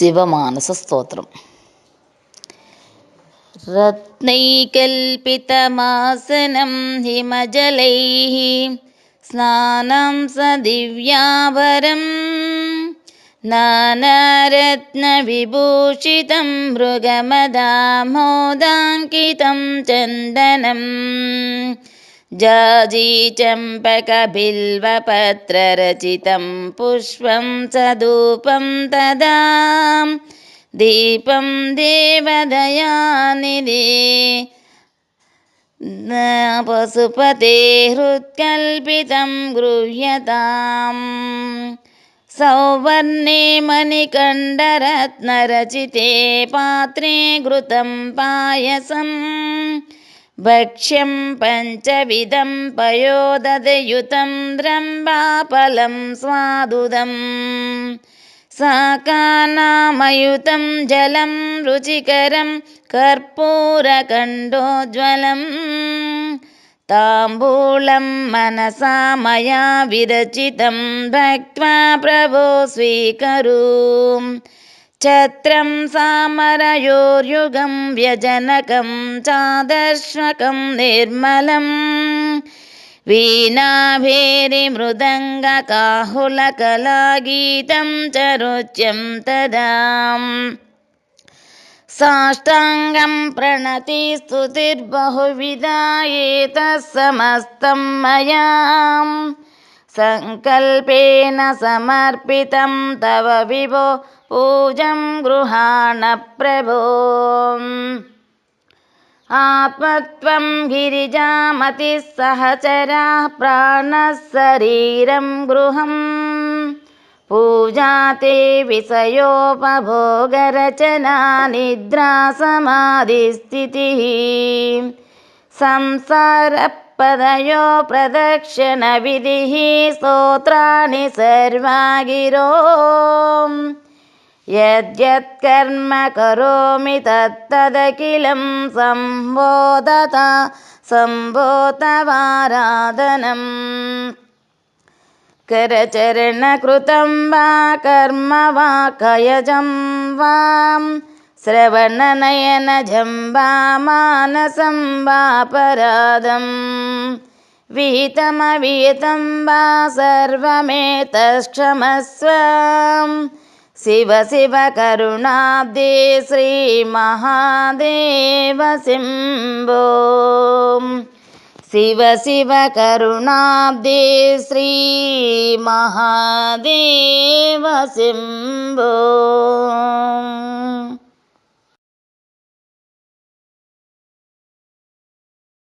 ശിവമാനസ സ്തോത്രം രത്നൈകൽപിതമാസനം ഹിമജലൈ സ്നാനം സദിവ്യാപരം നാനാരത്നവിഭൂഷിതം മൃഗമദാമോദാങ്കിതം ചന്ദനം. जाजीचम्पकबिल्वपत्ररचितं पुष्पं च धूपं तदा। दीपं देवदयानिधे। पशुपते हृत्कल्पितं गृह्यताम्। सौवर्णे मणिकण्डरत्नरचिते पात्रे घृतं पायसं भक्ष्यं पञ्चविधं पयोदधयुतं द्रम्बाफलं स्वादुदम् साकानामयुतं जलं रुचिकरं कर्पूरकण्डोज्ज्वलं ताम्बूलं मनसा मया विरचितं भक्त्वा प्रभो स्वीकरु छत्रं सामरयोर्युगं व्यजनकं चादर्शकं निर्मलम् वीणाभेरिमृदङ्गकाहुलकलागीतं च रुच्यं तदा साष्टाङ्गं प्रणति स्तुतिर्बहुविधा एतः समस्तं मया सङ्कल्पेन समर्पितं तव विभो पूजं गृहाण प्रभो। आत्मत्वं गिरिजामतिः सहचराः प्राणः शरीरं गृहं। पूजा ते विषयोपभोगरचना निद्रा समाधिस्थितिः संसारपदयो प्रदक्षिणविधिः स्तोत्राणि सर्वा गिरो यद्यत्कर्म करोमि तत्तदखिलं सम्बोधता सम्बोधवाराधनम्। करचरणकृतं वा कर्म वा कयजं वां श्रवणनयनजं वा मानसं वापराधं विहितमविहितं वा सर्वमेतत्क्षमस्व शिव शिव करुणाब्दे श्रीमहादेव सिम्बो शिव शिव करुणाब्दे श्रीमहादेव सिम्बो